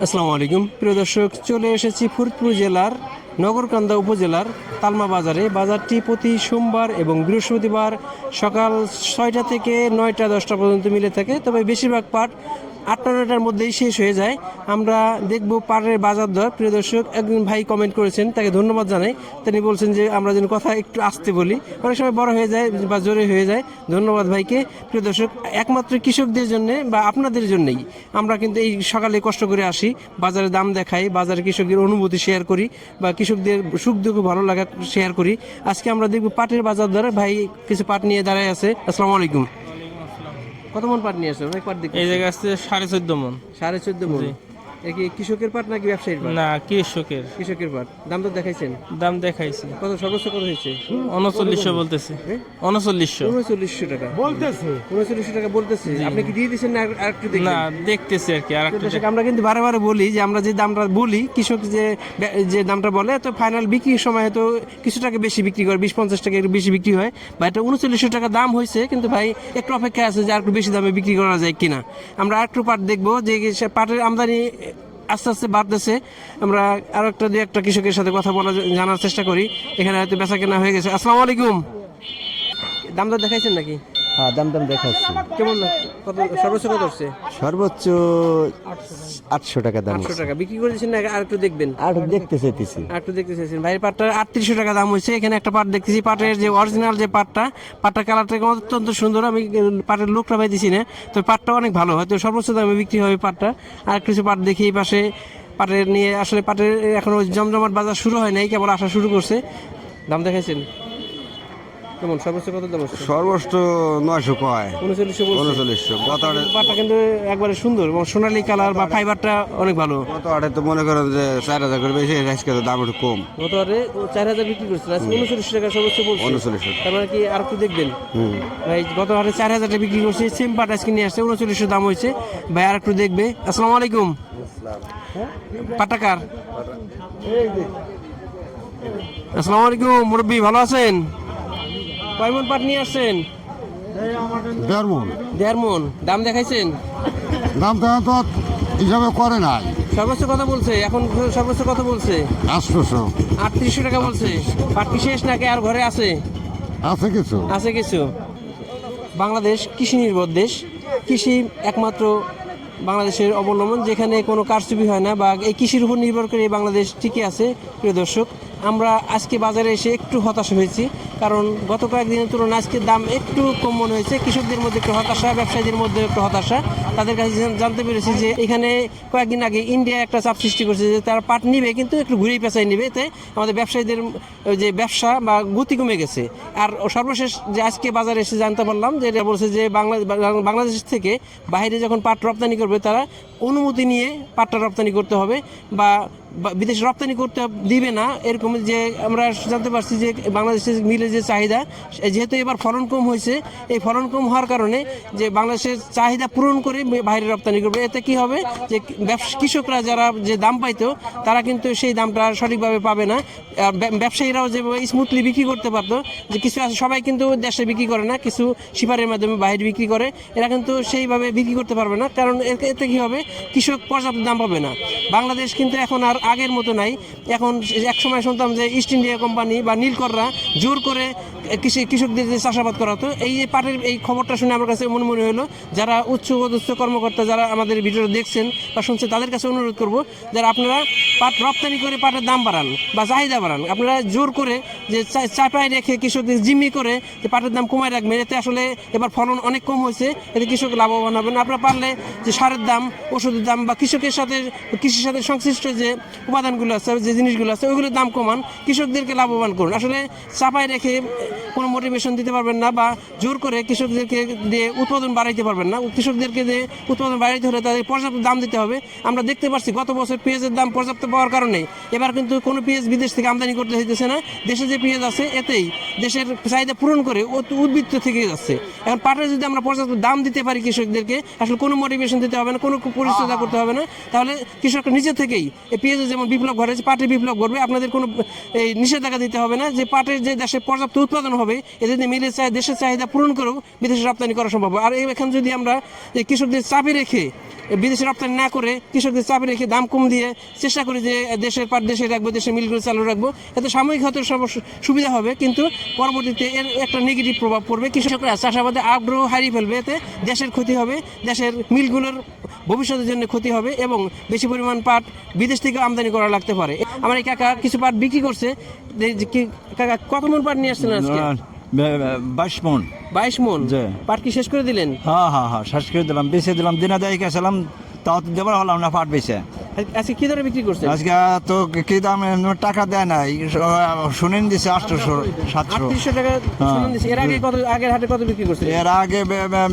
আসসালামু আলাইকুম। প্রিয় দর্শক, চলে এসেছি ফরিদপুর জেলার নগরকান্দা উপজেলার তালমা বাজারে। বাজারটি প্রতি সোমবার এবং বৃহস্পতিবার সকাল ছয়টা থেকে নয়টা দশটা পর্যন্ত মিলে থাকে। তবে বেশিরভাগ পাট আটটা নয়টার মধ্যেই শেষ হয়ে যায়। আমরা দেখব পাটের বাজার দর। প্রিয় দর্শক, একজন ভাই কমেন্ট করেছেন, তাকে ধন্যবাদ জানাই। তিনি বলছেন যে, আমরা যেন কথা একটু আসতে বলি। অনেক সময় বড় হয়ে যায় বা জোরে হয়ে যায়। ধন্যবাদ ভাইকে। প্রিয় দর্শক, একমাত্র কৃষকদের জন্য বা আপনাদের জন্যই আমরা কিন্তু এই সকালে কষ্ট করে আসি, বাজারে দাম দেখাই, বাজারে কৃষকদের অনুভূতি শেয়ার করি বা কৃষকদের সুখ দুঃখ ভালো লাগা শেয়ার করি। আজকে আমরা দেখব পাটের বাজার দরে। ভাই, কিছু পাট নিয়ে দাঁড়ায় আছে। আসসালামু আলাইকুম। কত মন পাট নিয়ে আসছে অনেক পাট দেখি। এই জায়গায় আসছে সাড়ে চোদ্দ মন। সাড়ে চোদ্দ মন। কি কৃষকের পাট নাকি ব্যবসায়ীর পাট? না কৃষকের। কৃষকের পাট। দাম তো দেখাইছেন? দাম দেখাইছি। কত সর্বোচ্চ কত হয়েছে? উনচল্লিশশো বলতেছে? উনচল্লিশশো। উনচল্লিশশো টাকা। বলতেছে। উনচল্লিশশো টাকা বলতেছে। আপনি কি দিয়ে দিচ্ছেন না আর- একটু না দেখতেছি আর কি আর আমরা কিন্তু বারে বারে বলি যে আমরা যে দামটা বলি কৃষক যে যে দামটা বলে তো ফাইনাল বিক্রির সময় হয়তো কিছু টাকা বেশি বিক্রি করে বিশ পঞ্চাশ টাকা একটু বেশি বিক্রি হয়। বা এটা উনচল্লিশশো টাকা দাম হয়েছে কিন্তু ভাই একটু অপেক্ষা আছে যে আর একটু বেশি দামে বিক্রি করা যায় কিনা। আমরা আর একটু পাট দেখব যে পাটের আমদানি আস্তে আস্তে বাড়তেছে। আমরা আর একটা দু একটা কৃষকের সাথে কথা বলা জানার চেষ্টা করি। এখানে হয়তো বেচা কেনা হয়ে গেছে। আসসালামু আলাইকুম। দাম দর দেখাইছেন নাকি? হ্যাঁ দাম দাম দেখাচ্ছি। কেমন কত সর্বোচ্চ কত হচ্ছে? সর্বোচ্চ আটশো টাকা দাম আটশো টাকা। বিক্রি করে দিচ্ছেন না? আর একটু দেখবেন। আর দেখতে চাইতেছি। আর একটু দেখতে চাইছেন। ভাইয়ের পাটটা আটত্রিশশো টাকা দাম হয়েছে। এখানে একটা পাট দেখতেছি। পাটের যে অরিজিনাল যে পাটটা পাটটা কালারটা অত্যন্ত সুন্দর। আমি পাটের লোকটা ভাই দিছি না। তো পাটটা অনেক ভালো হয়তো সর্বোচ্চ দামে বিক্রি হবে পাটটা। আর কিছু পাট দেখি এই পাশে। পাটের নিয়ে আসলে পাটের এখনও জমজমাট বাজার শুরু হয় নাই। কেবল আসা শুরু করছে। দাম দেখাইছেন? কেমন? সর্বোচ্চ কত দাম হচ্ছে সর্বোচ্চ নয়শো কয়। উনচল্লিশশো উনচল্লিশশো। গত পাটটা কিন্তু একবারে সুন্দর এবং সোনালী কালার বা ফাইবারটা অনেক ভালো। গত আড়ে তো মনে করেন যে চার হাজার করে বেশি আজকে তো দাম একটু কম। গত হাটে চার হাজার বিক্রি করছিল আজকে উনচল্লিশশো টাকা সর্বোচ্চ বলছে। উনচল্লিশশো তার মানে কি আর একটু দেখবেন? ভাই গত হাটে চার হাজার টাকা বিক্রি করছে সেম পাট আজকে নিয়ে আসছে উনচল্লিশশো দাম হয়েছে। ভাই আর একটু দেখবে। আসসালামু আলাইকুম। পাটটা কার? আসসালামু আলাইকুম মুরব্বী ভালো আছেন? কয় মন পাট নিয়ে আসছেন? দেড় মন দেড় মন দাম দেখাইছেন? দাম তো তো হিসাবে করে নাই। সর্বোচ্চ কথা বলছে। এখন সর্বোচ্চ কথা বলছে? আটশোশো। আটত্রিশশো টাকা বলছে। পাট কি শেষ নাকি আর ঘরে আছে? আছে কিছু। আছে কিছু। বাংলাদেশ কৃষি নির্ভর দেশ। কৃষি একমাত্র বাংলাদেশের অবলম্বন যেখানে কোনো কারচুপি হয় না বা এই কৃষির উপর নির্ভর করে বাংলাদেশ টিকে আছে। প্রিয় দর্শক আমরা আজকে বাজারে এসে একটু হতাশ হয়েছি, কারণ গত কয়েকদিনের তুলনায় আজকের দাম একটু কম মনে হয়েছে। কৃষকদের মধ্যে একটু হতাশা, ব্যবসায়ীদের মধ্যে একটু হতাশা। তাদের কাছে জানতে পেরেছি যে এখানে কয়েকদিন আগে ইন্ডিয়া একটা চাপ সৃষ্টি করছে যে তারা পাট নিবে, কিন্তু একটু ঘুরেই পেঁচাই নিবে। এতে আমাদের ব্যবসায়ীদের যে ব্যবসা বা গতি কমে গেছে। আর সর্বশেষ যে আজকে বাজারে এসে জানতে পারলাম যে এটা বলছে যে বাংলা বাংলাদেশ থেকে বাইরে যখন পাট রপ্তানি করবে, তারা অনুমতি নিয়ে পাটটা রপ্তানি করতে হবে বা বিদেশে রপ্তানি করতে দিবে না, এরকম যে আমরা জানতে পারছি যে বাংলাদেশের মিলে যে চাহিদা যেহেতু এবার ফলন কম হয়েছে, এই ফলন কম হওয়ার কারণে যে বাংলাদেশের চাহিদা পূরণ করে বাইরে রপ্তানি করবে, এতে কি হবে? যে ব্যবস- কৃষকরা যারা যে দাম পাইতো, তারা কিন্তু সেই দামটা সঠিকভাবে পাবে না। ব্যবসায়ীরাও যে স্মুথলি বিক্রি করতে পারতো, যে কিছু আছে, সবাই কিন্তু দেশে বিক্রি করে না, কিছু শিপারের মাধ্যমে বাইরে বিক্রি করে, এরা কিন্তু সেইভাবে বিক্রি করতে পারবে না। কারণ এতে কি হবে? কৃষক পর্যাপ্ত দাম পাবে না। বাংলাদেশ কিন্তু এখন আর আগের মতো নাই। এখন এক সময় শুনতাম যে ইস্ট ইন্ডিয়া কোম্পানি বা নীলকররা জোর করে কৃষি কৃষকদের যে চাষাবাদ করা করাতো এই পাটের এই খবরটা শুনে আমার কাছে মনে মনে হলো, যারা উচ্চ পদস্থ কর্মকর্তা যারা আমাদের ভিডিও দেখছেন বা শুনছেন, তাদের কাছে অনুরোধ করব যারা আপনারা পাট রপ্তানি করে পাটের দাম বাড়ান বা চাহিদা বাড়ান, আপনারা জোর করে যে চাপায় রেখে কৃষকদের জিম্মি করে যে পাটের দাম কমায় রাখবেন এতে আসলে এবার ফলন অনেক কম হয়েছে, এতে কৃষক লাভবান হবেন আপনারা পারলে যে সারের দাম, ওষুধের দাম বা কৃষকের সাথে, কৃষির সাথে সংশ্লিষ্ট যে উপাদানগুলো আছে, যে জিনিসগুলো আছে, ওইগুলোর দাম কমান, কৃষকদেরকে লাভবান করুন। আসলে চাপায় রেখে কোনো মোটিভেশন দিতে পারবেন না বা জোর করে কৃষকদেরকে দিয়ে উৎপাদন বাড়াইতে পারবেন না। কৃষকদেরকে দিয়ে উৎপাদন বাড়াইতে হলে তাদের পর্যাপ্ত দাম দিতে হবে। আমরা দেখতে পাচ্ছি গত বছর পেঁয়াজের দাম পর্যাপ্ত পাওয়ার কারণে, এবার কিন্তু কোনো পেঁয়াজ বিদেশ থেকে আমদানি করতে হইতেছে না। দেশে যে পেঁয়াজ আছে, এতেই দেশের চাহিদা পূরণ করে উদ্বৃত্ত থেকে যাচ্ছে। এখন পাটের যদি আমরা পর্যাপ্ত দাম দিতে পারি কৃষকদেরকে, আসলে কোনো মোটিভেশন দিতে হবে না, কোনো পরিচর্যা করতে হবে না। তাহলে কৃষক নিজে থেকেই এই পেঁয়াজের যেমন বিপ্লব ঘটেছে পাটের বিপ্লব ঘটবে, আপনাদের কোনো, এই নিষেধাজ্ঞা দিতে হবে না যে পাটের যে দেশে পর্যাপ্ত উৎপাদন হবে এতে যদি মিলে চাই দেশের চাহিদা পূরণ করেও বিদেশে রপ্তানি করা সম্ভব। আর এখানে যদি আমরা কৃষকদের চাপে রেখে বিদেশে রপ্তানি না করে কৃষকদের চাপে রেখে দাম কম দিয়ে চেষ্টা করি যে দেশের পাট দেশে রাখব, দেশের মিলগুলো চালু রাখব, এতে সাময়িক হয়তো সমস্যা- সুবিধা হবে কিন্তু পরবর্তীতে এর একটা নেগেটিভ প্রভাব পড়বে। কৃষকরা চাষাবাদে আগ্রহ হারিয়ে ফেলবে এতে দেশের ক্ষতি হবে দেশের মিলগুলোর ভবিষ্যতের জন্য ক্ষতি হবে এবং বেশি পরিমাণ পাট বিদেশ থেকে আমদানি করা লাগতে পারে। আমার এই কাকা কিছু পাট বিক্রি করছে কাকা কত মন পাট নিয়ে আসছেন আজকে? বাইশ মন। বাইশ মন? পাট কি শেষ করে দিলেন? হ্যাঁ হ্যাঁ হ্যাঁ শেষ করে দিলাম বেঁচে দিলাম দিনা দেয় গেছিলাম তাও দেবার হলাম না পাট বেছে। আজকে কি দরে বিক্রি করছেন? আজকে তো কি দাম টাকা দেয় নাই। শুনেন দিছে আটশোশো সাতশো। আটত্রিশশো টাকা শুনুন দিছি। এর আগে কত আগের হাটে কত বিক্রি করছেন? এর আগে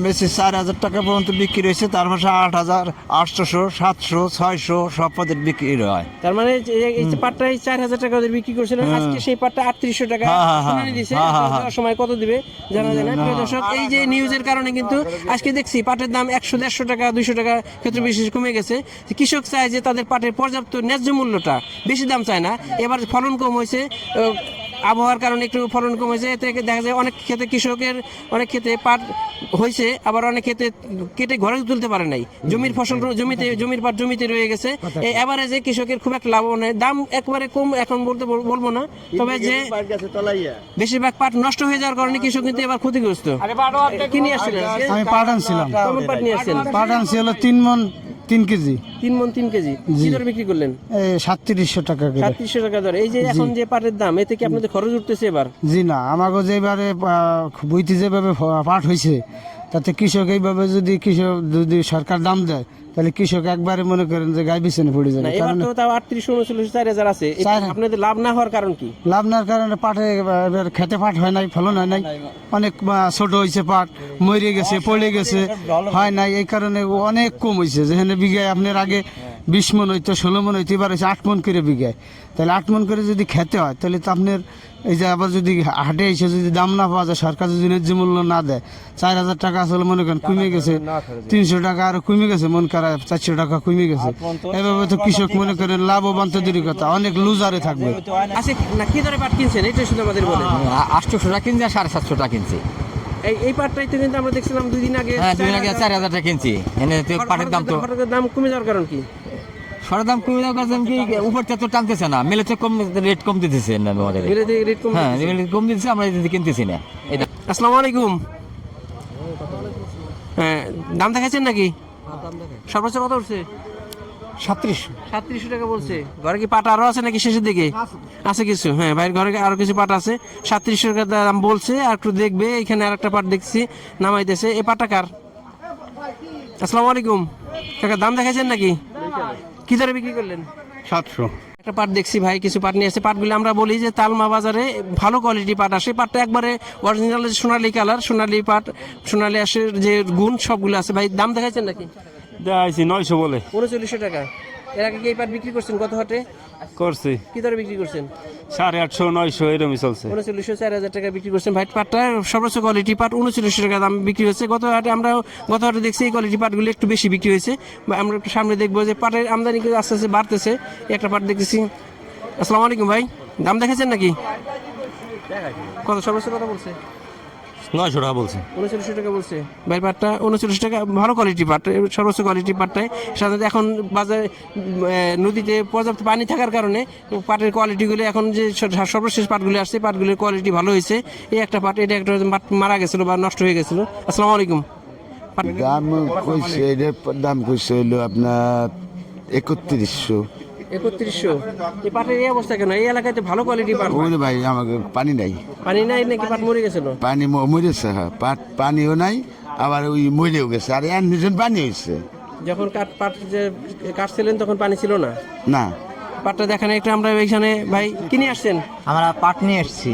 বেশি চার হাজার টাকা পর্যন্ত বিক্রি হয়েছে তারপর আট হাজার আটশোশো সাতশো ছয়শো সব পদের বিক্রি হয়। তার মানে এই- এই যে পাটটা এই চার হাজার টাকা ওদের বিক্রি করছিলেন আজকে সেই পাটটা আটত্রিশশো টাকা হ্যাঁ, হ্যাঁ, হ্যাঁ। শুনে দিছে। হ্যাঁ, হ্যাঁ, সময় কত দিবে জানা যায় না। প্রিয় দর্শক এই যে নিউজের কারণে কিন্তু আজকে দেখছি পাটের দাম একশো দেড়শো টাকা দুইশো টাকা ক্ষেত্রে বিশেষ কমে গেছে। কৃষক চায় যে তাদের পাটের পর্যাপ্ত ন্যায্য মূল্যটা বেশি দাম চায় না। এবার ফলন কম হয়েছে আবহাওয়ার কারণে একটু ফলন কম হয়েছে। এতে দেখা যায় অনেক ক্ষেত্রে কৃষকের অনেক ক্ষেত্রে পাট হয়েছে আবার অনেক ক্ষেত্রে কেটে ঘরে তুলতে পারে নাই। জমির ফসল জমিতে জমির পাট জমিতে রয়ে গেছে। এই এভারেজে কৃষকের খুব একটা লাভ নেই। দাম একবারে কম এখন বলতে বলব না। তবে যে বেশিরভাগ পাট নষ্ট হয়ে যাওয়ার কারণে কৃষক কিন্তু এবার ক্ষতিগ্রস্ত। কি নিয়ে আসছিলেন আমি পাট আনছিলাম। পাট নিয়ে আসছেন পাট আনছি হলো তিন মন তিন কেজি। তিন মন তিন কেজি। কি দরে বিক্রি করলেন? সাতত্রিশশো টাকা করে। সাতত্রিশশো টাকা দরে। এই যে এখন যে পাটের দাম এতে কি আপনাদের খরচ উঠতেছে এবার? জি না আমাকে যেবারে বইতে যেভাবে পাট হয়েছে তাতে কৃষক এইভাবে যদি কৃষক যদি সরকার দাম দেয় তাহলে কৃষক একবারে মনে করেন যে গাই বিছানে পড়ে না যাবে এবার তো তাও আটত্রিশ উনচল্লিশ চার হাজার আছে। আপনাদের লাভ না হওয়ার কারণ কি? লাভ নেওয়ার কারণে পাটে এবার খেতে পাট হয় নাই ফলন হয় নাই। অনেক ছোট হয়েছে পাট মরে গেছে পড়ে গেছে হয় নাই। এই কারণে অনেক কম হয়েছে। যেখানে বিঘায় আপনার আগে বিশ মন হইতো ষোলো মন হইতো এবার হচ্ছে আট মন করে বিঘায়। তাহলে আট মন করে যদি খেতে হয় তাহলে তো আপনার এই যে আবার যদি হাটে এসে যদি দাম না পাওয়া যায় সরকার যদি ন্যায্য মূল্য না দেয় চার হাজার টাকা আসলে মনে করেন কমে গেছে তিনশো টাকা আরও কমে গেছে মন করা চারশো টাকা কমে গেছে। এভাবে তো কৃষক মনে করেন লাভবান তো দূরের কথা অনেক লুজারে থাকবে। আচ্ছা কি দরে পাট কিনছেন? এটা শুধু আমাদের বলেন। আটশোশো টাকা কিনছি আর সাড়ে সাতশো টাকা কিনছি। এই এই পাটটাই তো কিন্তু আমরা দেখছিলাম দুই দিন আগে হ্যাঁ দুদিন আগে চার হাজার টাকা কিনছি। এনে পাটের দাম তো পাটের দাম কমে যাওয়ার কারণ কি? সরের দাম কমে যাওয়ার কারণে কি উপর তো টানতেছে না মেলে তো কম রেট কম দিতেছে না আমাদের। মিলে রেট কম হ্যাঁ মিলে কম দিতেছে আমরা এদিকে কিনতেছি না। আসসালামু আলাইকুম। হ্যাঁ দাম দেখাচ্ছেন নাকি? সর্বোচ্চ কত উঠছে? সাতত্রিশশো সাতত্রিশশো টাকা বলছে। ঘরে কি পাট আরও আছে নাকি শেষের দিকে? আছে। কিছু। হ্যাঁ ভাইয়ের ঘরে আরও কিছু পাট আছে। সাতত্রিশশো টাকা দাম বলছে আর একটু দেখবে এখানে আর একটা পাট দেখছি নামাইতেছে। এই পাটটা কার? আসসালামু আলাইকুম। কাকা দাম দেখাচ্ছেন নাকি? কি দরে বিক্রি করলেন? সাতশো। একটা পাট দেখছি ভাই কিছু পাট নিয়ে আসছে। পাটগুলো আমরা বলি যে তালমা বাজারে ভালো কোয়ালিটি পাট আসে। পাটটা একবারে অরিজিনাল সোনালি কালার সোনালি পাট সোনালি আসে যে গুণ সবগুলো আছে। ভাই দাম দেখাইছেন নাকি? দেখাইছি নয়শো বলে। উনচল্লিশশো টাকা। এর আগে কি এই পাট বিক্রি করছেন কত হাটে করছি। কি দরে বিক্রি করছেন? সাড়ে আটশো নয়শো এরমই চলছে। উনচল্লিশশো চার হাজার টাকা বিক্রি করছেন। ভাই পাটটা সর্বোচ্চ কোয়ালিটি পাট উনচল্লিশশো টাকা দাম বিক্রি হচ্ছে গত হাটে আমরা গত হাটে দেখছি এই কোয়ালিটি পাটগুলো একটু বেশি বিক্রি হয়েছে। বা আমরা একটু সামনে দেখব যে পাটের আমদানি কিন্তু আস্তে আস্তে বাড়তেছে। একটা পাট দেখতেছি। আসসালামু আলাইকুম ভাই। দাম দেখেছেন নাকি? কত? সর্বোচ্চ কথা বলছে? নয়শো টাকা বলছে। উনচল্লিশশো টাকা বলছে। ভাই পাটটা উনচল্লিশ টাকা ভালো কোয়ালিটি পাট সর্বোচ্চ কোয়ালিটি পাটটাই। সাধারণত এখন বাজারে নদীতে পর্যাপ্ত পানি থাকার কারণে পাটের কোয়ালিটিগুলো এখন যে সর্বশেষ পাটগুলো আসছে পাটগুলোর কোয়ালিটি ভালো হয়েছে। এই একটা পাট এটা একটা পাট মারা গেছিল বা নষ্ট হয়ে গেছিল। আসসালামু আলাইকুম। দাম কইছে এটার দাম কইছে হইল আপনার একত্রিশশো। একত্রিশশো। এই পাটের এই অবস্থা কেন? এই এলাকায় তো ভালো কোয়ালিটি পাট ওই ভাই আমাকে পানি নাই। পানি নাই নাকি পাট মরে গেছিল পানি মরেছে হ্যাঁ। পাট পানিও নাই আবার ওই মরেও গেছে। আর এর নিজন পানি হয়েছে। যখন কাঠ পাট যে কাটছিলেন তখন পানি ছিল না? না। পাটটা দেখেন একটু আমরা এখানে ভাই কিনে আসছেন? আমরা পাট নিয়ে এসেছি।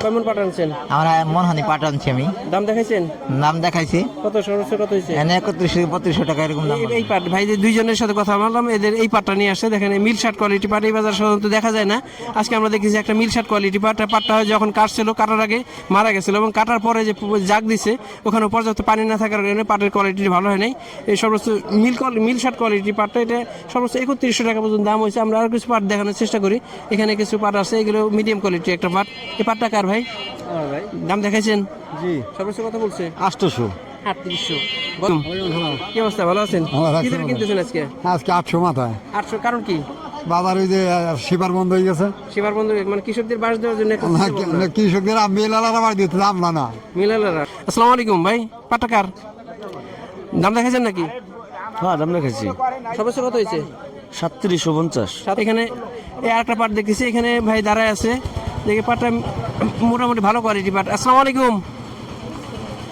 কেমন পাট আনছেন? আমরা মনহানি পাট আনছি আমি। দাম দেখাইছেন? নাম দেখাইছি। কত সর্বোচ্চ কত হয়েছে এনে একত্রিশশো বত্রিশশো টাকা এরকম দাম এই- এই পাট ভাই যে দুইজনের সাথে কথা বললাম এদের এই পাটটা নিয়ে আসছে। দেখেন মিল শার্ট কোয়ালিটি পাট এই বাজার সাধারণত দেখা যায় না। আজকে আমরা দেখেছি একটা মিল শার্ট কোয়ালিটি পাট পাটটা হয় যখন কাটছিল কাটার আগে মারা গেছিল এবং কাটার পরে যে জাগ দিছে ওখানে পর্যাপ্ত পানি না থাকার কারণে পাটের কোয়ালিটি ভালো হয় নাই। এই সর্বোচ্চ মিল মিল শার্ট কোয়ালিটি পাটটা এটা সর্বোচ্চ একত্রিশশো টাকা পর্যন্ত দাম হয়েছে। আমরা আরও কিছু পাট দেখানোর চেষ্টা করি। এখানে কিছু পাট আছে এগুলো মিডিয়াম কোয়ালিটি একটা পাট এই পাটটা কার ভাই? দাম দেখাইছেন? জি। সর্বোচ্চ কথা বলছে? আটশোশো। আটত্রিশশো। কি অবস্থা? ভালো আছেন? কি দরে কিনতেছেন আজকে? আজকে আটশো মাথায়। আটশো কারণ কি? বাজার ওই যে শিবার বন্ধ হয়ে গেছে। সেবার বন্ধু মানে কৃষকদের বাস দেওয়ার জন্য। কৃষকদের মেলার আবার দিতে আমরা না মিলালারা। আসসালামু আলাইকুম ভাই। পাটাকার দাম দেখাইছেন নাকি? হ্যাঁ দাম রেখেছি সর্বোচ্চ কত হয়েছে? সাতত্রিশশো পঞ্চাশ। এখানে এই আরেকটা পাট দেখতেছি। এখানে ভাই দাঁড়ায় আছে। দেখে পাটটা মোটামুটি ভালো কোয়ালিটি পাট আসসালামু আলাইকুম।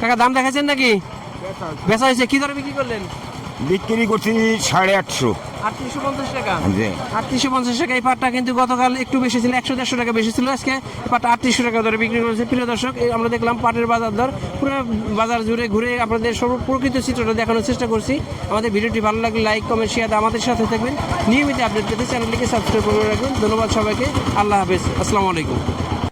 কাকা দাম দেখাইছেন নাকি? বেচা হয়েছে কি দরে বিক্রি করলেন? বিক্রি করছি সাড়ে আটশো। আটত্রিশশো পঞ্চাশ টাকা। আটত্রিশশো পঞ্চাশ টাকা এই পাটটা কিন্তু গতকাল একটু বেশি ছিল একশো দেড়শো টাকা বেশি ছিল আজকে। পাটটা আটত্রিশশো টাকা দরে বিক্রি করেছে। প্রিয় দর্শক আমরা দেখলাম পাটের বাজার দর। পুরো বাজার জুড়ে ঘুরে আপনাদের সর্ব প্রকৃত চিত্রটা দেখানোর চেষ্টা করছি। আমাদের ভিডিওটি ভালো লাগলে লাইক কমেন্ট শেয়ার আমাদের সাথে থাকবেন। নিয়মিত আপডেট পেতে চ্যানেলটিকে সাবস্ক্রাইব করে রাখবেন। ধন্যবাদ সবাইকে। আল্লাহ হাফেজ। আসসালামু আলাইকুম।